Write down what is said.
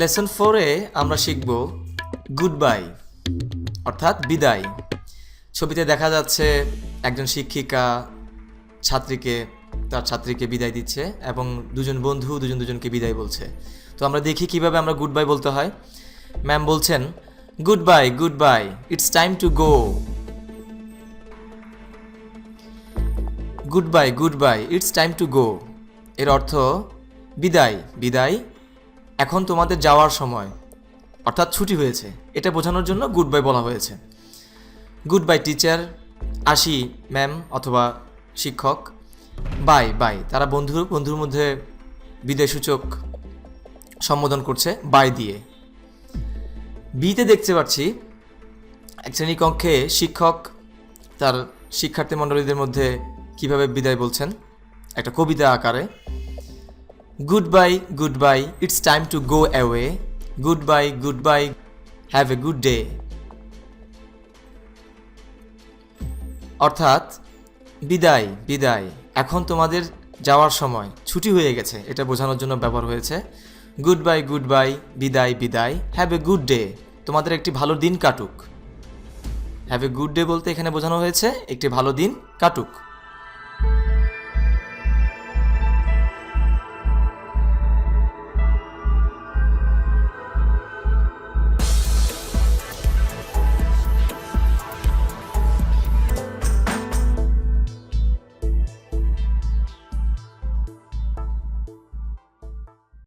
Lesson ফোরে আমরা শিখব গুড বাই অর্থাৎ বিদায়। ছবিতে দেখা যাচ্ছে একজন শিক্ষিকা ছাত্রীকে, তার ছাত্রীকে বিদায় দিচ্ছে এবং দুজন বন্ধু দুজন দুজনকে বিদায় বলছে। তো আমরা দেখি কীভাবে আমরা গুড বাই বলতে হয়। ম্যাম বলছেন goodbye goodbye it's time to go goodbye goodbye it's time to go এর অর্থ, বিদায় বিদায় এখন তোমাদের যাওয়ার সময়। অর্থাৎ ছুটি হয়েছে। এটা বোঝানোর জন্য গুড বাই বলা হয়েছে। গুড বাই টিচার আসি ম্যাম অথবা শিক্ষক। বাই বাই তারা বন্ধু, বন্ধুর মধ্যে বিদায়সূচক সম্বোধন করছে বাই দিয়ে। বিতে দেখতে পাচ্ছি, এক শ্রেণীকক্ষে শিক্ষক তার শিক্ষার্থী মণ্ডলীদের মধ্যে কীভাবে বিদায় বলছেন। একটা কবিতা আকারে। Goodbye goodbye it's time to go away goodbye goodbye have a good day অর্থাৎ, বিদায় বিদায়। এখন তোমাদের যাওয়ার সময়। ছুটি হয়ে গেছে। এটা বোঝানোর জন্য ব্যবহার হয়েছে। গুড বাই গুড বাই বিদায় বিদায়। হ্যাভ এ গুড ডে তোমাদের একটি ভালো দিন কাটুক। হ্যাভ এ গুড ডে বলতে এখানে বোঝানো হয়েছে। একটি ভালো দিন কাটুক।